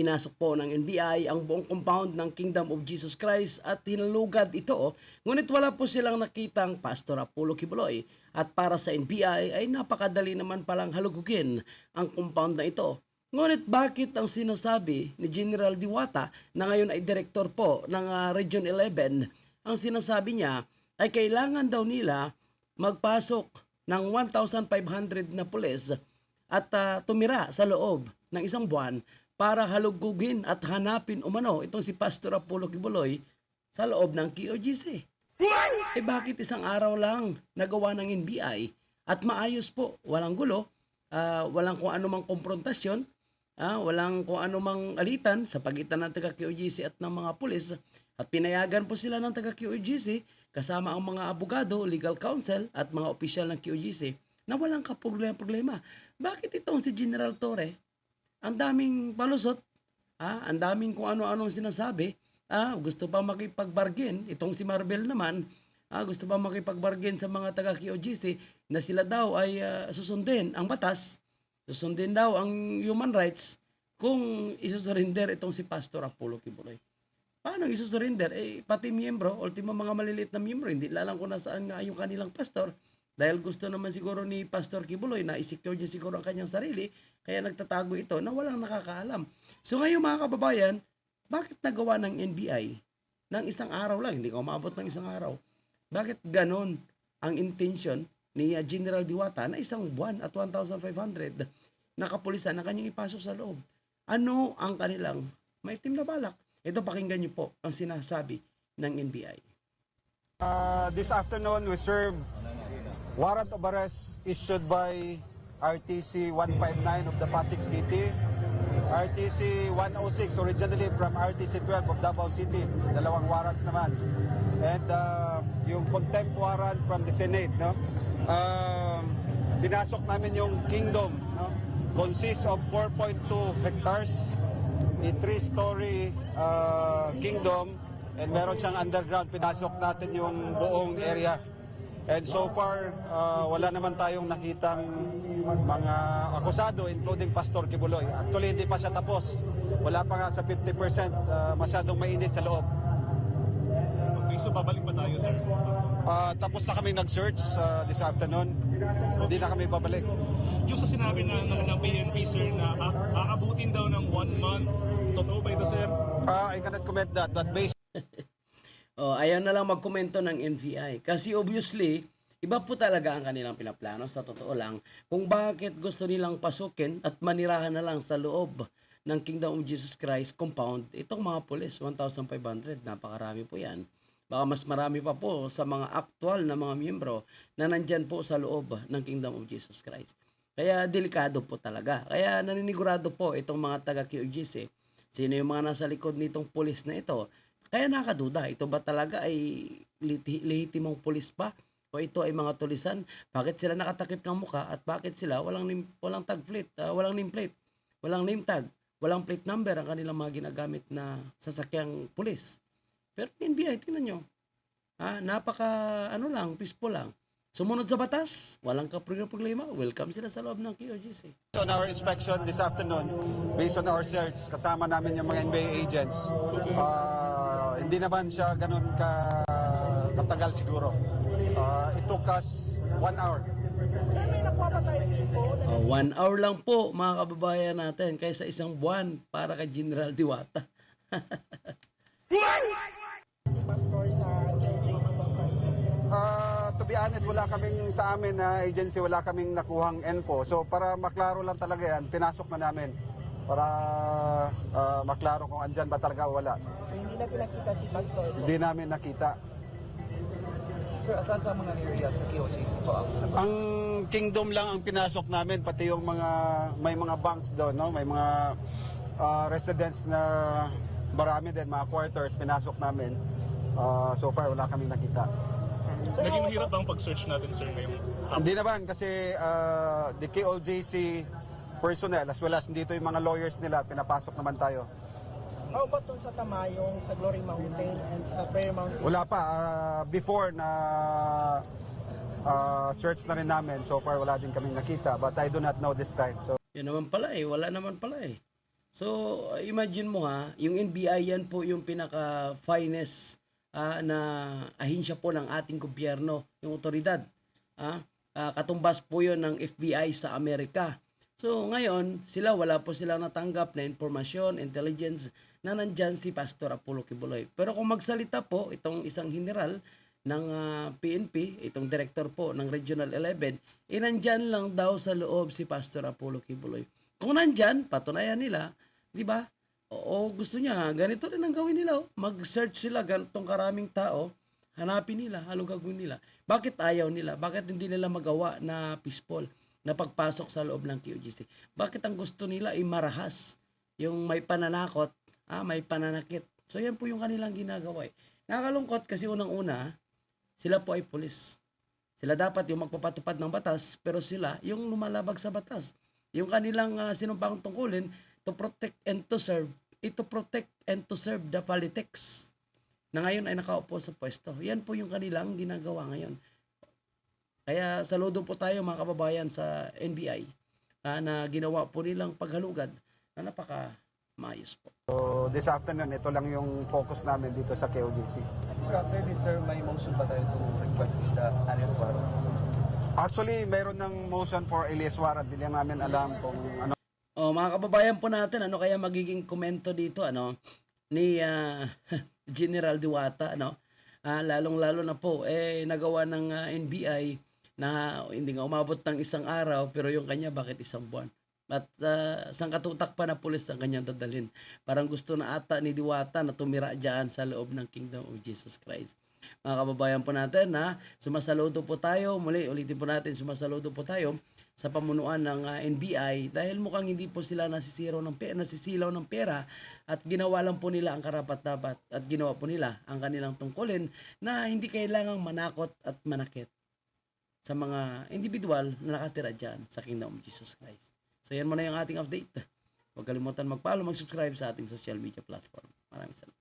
Pinasok po ng NBI ang buong compound ng Kingdom of Jesus Christ at hinalugad ito. Ngunit wala po silang nakitang Pastor Apollo Kibuloy. At para sa NBI ay napakadali naman palang halugugin ang compound na ito. Ngunit bakit ang sinasabi ni General Diwata na ngayon ay direktor po ng ah, Region 11, ang sinasabi niya ay kailangan daw nila magpasok ng 1,500 na pulis at ah, tumira sa loob ng isang buwan para halugugin at hanapin umano itong si Pastor Apollo Kibuloy sa loob ng QOGC. Eh bakit isang araw lang nagawa ng NBI at maayos po, walang gulo, ah, walang kung anumang komprontasyon, ah, walang kung anumang alitan sa pagitan ng taga QOGC at ng mga pulis at pinayagan po sila ng taga QOGC kasama ang mga abogado, legal counsel at mga opisyal ng QOGC na walang kaproblema-problema. Bakit itong si General Torre ang daming palusot, ah, ang daming kung ano-anong sinasabi, ah, gusto pa makipagbargain, itong si Marvel naman, ah, gusto pa makipagbargain sa mga taga QOGC na sila daw ay ah, susundin ang batas, susundin daw ang human rights kung isusurrender itong si Pastor Apollo Kibuloy. Paano isusurrender? Eh, pati miyembro, ultimo mga maliliit na miyembro, hindi lalang kung nasaan nga yung kanilang pastor. Dahil gusto naman siguro ni Pastor Kibuloy na isecure niya siguro ang kanyang sarili, kaya nagtatago ito na walang nakakaalam. So ngayon mga kababayan, bakit nagawa ng NBI ng isang araw lang, hindi ko maabot ng isang araw, bakit ganon ang intention ni uh, General Diwata na isang buwan at 1,500 na kapulisan na kanyang ipasok sa loob? Ano ang kanilang may team na balak? Ito pakinggan niyo po ang sinasabi ng NBI. Uh, this afternoon, we serve warrant of arrest issued by RTC 159 of the Pasig City, RTC 106 originally from RTC 12 of Davao City, dalawang warrants naman. And uh, yung contempt warrant from the Senate, no? Um, pinasok namin yung kingdom, no? Consists of 4.2 hectares, a three-story uh, kingdom, and meron siyang underground. Pinasok natin yung buong area. And so far, uh, wala naman tayong nakitang mga akusado, including Pastor Kibuloy. Actually, hindi pa siya tapos. Wala pa nga sa 50%, uh, masyadong mainit sa loob. Okay, so babalik pa tayo, sir. Uh, tapos na kami nag-search uh, this afternoon. Hindi na kami babalik. Yung sa sinabi na ng, ng PNP, sir, na aabutin daw ng one month. Totoo ba ito, sir? Uh, I cannot comment that, but based Oh, ayaw na lang magkomento ng NBI. Kasi obviously, iba po talaga ang kanilang pinaplano sa totoo lang kung bakit gusto nilang pasukin at manirahan na lang sa loob ng Kingdom of Jesus Christ compound itong mga pulis, 1,500. Napakarami po yan. Baka mas marami pa po sa mga aktual na mga miyembro na nandyan po sa loob ng Kingdom of Jesus Christ. Kaya delikado po talaga. Kaya naninigurado po itong mga taga QGC. Sino yung mga nasa likod nitong pulis na ito? Kaya nakaduda, ito ba talaga ay lehitimong pulis pa? O ito ay mga tulisan? Bakit sila nakatakip ng muka at bakit sila walang nim, walang tag plate, ah, walang name plate, walang name tag, walang plate number ang kanilang mga ginagamit na sasakyang pulis? Pero NBI, tingnan nyo. Ah, napaka ano lang, peaceful lang. Sumunod sa batas, walang kaproblema, welcome sila sa loob ng QOGC. on our inspection this afternoon, based on our search, kasama namin yung mga NBA agents, uh, hindi naman siya ganun ka katagal siguro. Uh, it took us one hour. Sir, may nakuha ba tayong info? Oh, one hour lang po mga kababayan natin kaysa isang buwan para kay General Diwata. Si Pastor sa KJC Uh, to be honest, wala kaming sa amin na agency, wala kaming nakuhang info. So para maklaro lang talaga yan, pinasok na namin. Para uh, maklaro kung andyan ba talaga o wala. So, hindi na nakita si Pastor. Hindi namin nakita. Sir, asan sa mga area sa QOJC po ang sa Ang kingdom lang ang pinasok namin, pati yung mga, may mga banks doon, no? may mga uh, residents na marami din, mga quarters, pinasok namin. Uh, so far, wala kaming nakita. Sir, Naging ano mahirap ba- ba ang pag-search natin, sir, ngayong hapon? Hindi naman kasi uh, the KOJC personnel as well as dito yung mga lawyers nila, pinapasok naman tayo. How about dun sa Tamayong, sa Glory Mountain, and sa Prayer Mountain? Wala pa, uh, before na uh, search na rin namin, so far wala din kaming nakita but I do not know this time. So Yun naman pala eh, wala naman pala eh. So, imagine mo ha, yung NBI yan po yung pinaka-finest ah, na ahinsya po ng ating gobyerno, yung otoridad. Ah, Ah, katumbas po yun ng FBI sa Amerika. So, ngayon, sila wala po silang natanggap na informasyon, intelligence na nandyan si Pastor Apollo Kibuloy. Pero kung magsalita po itong isang general ng ah, PNP, itong director po ng Regional 11, eh nandyan lang daw sa loob si Pastor Apollo Kibuloy. Kung nandyan, patunayan nila, di ba? O, o gusto niya, ganito rin ang gawin nila. oh. Mag-search sila ganitong karaming tao, hanapin nila, halong nila. Bakit ayaw nila? Bakit hindi nila magawa na peaceful na pagpasok sa loob ng QGC? Bakit ang gusto nila ay marahas? Yung may pananakot, ah, may pananakit. So yan po yung kanilang ginagawa. Eh. Nakakalungkot kasi unang-una, sila po ay pulis. Sila dapat yung magpapatupad ng batas, pero sila yung lumalabag sa batas. Yung kanilang uh, sinumpang tungkulin, to protect and to serve, ito protect and to serve the politics na ngayon ay nakaupo sa pwesto. Yan po yung kanilang ginagawa ngayon. Kaya saludo po tayo mga kababayan sa NBI ah, na ginawa po nilang paghalugad na napaka maayos po. So this afternoon, ito lang yung focus namin dito sa KOJC. Sir, after this, sir, may motion ba tayo to request the arrest warrant? Actually, meron ng motion for alias warrant. Hindi lang namin alam kung ano Oh, mga kababayan po natin, ano kaya magiging komento dito ano ni ah, General Diwata ano? Ah, lalong-lalo na po eh nagawa ng ah, NBI na hindi nga umabot ng isang araw pero yung kanya bakit isang buwan. At uh, sangkatutak pa na pulis ang kanyang dadalhin. Parang gusto na ata ni Diwata na tumira diyan sa loob ng Kingdom of Jesus Christ. Mga kababayan po natin na sumasaludo po tayo, muli ulitin po natin sumasaludo po tayo sa pamunuan ng ah, NBI dahil mukhang hindi po sila nasisiro ng pera, nasisilaw ng pera at ginawa lang po nila ang karapat-dapat at ginawa po nila ang kanilang tungkulin na hindi kailangang manakot at manakit sa mga individual na nakatira dyan sa Kingdom of Jesus Christ. So yan muna yung ating update. Huwag kalimutan mag-follow, mag-subscribe sa ating social media platform. Maraming salamat.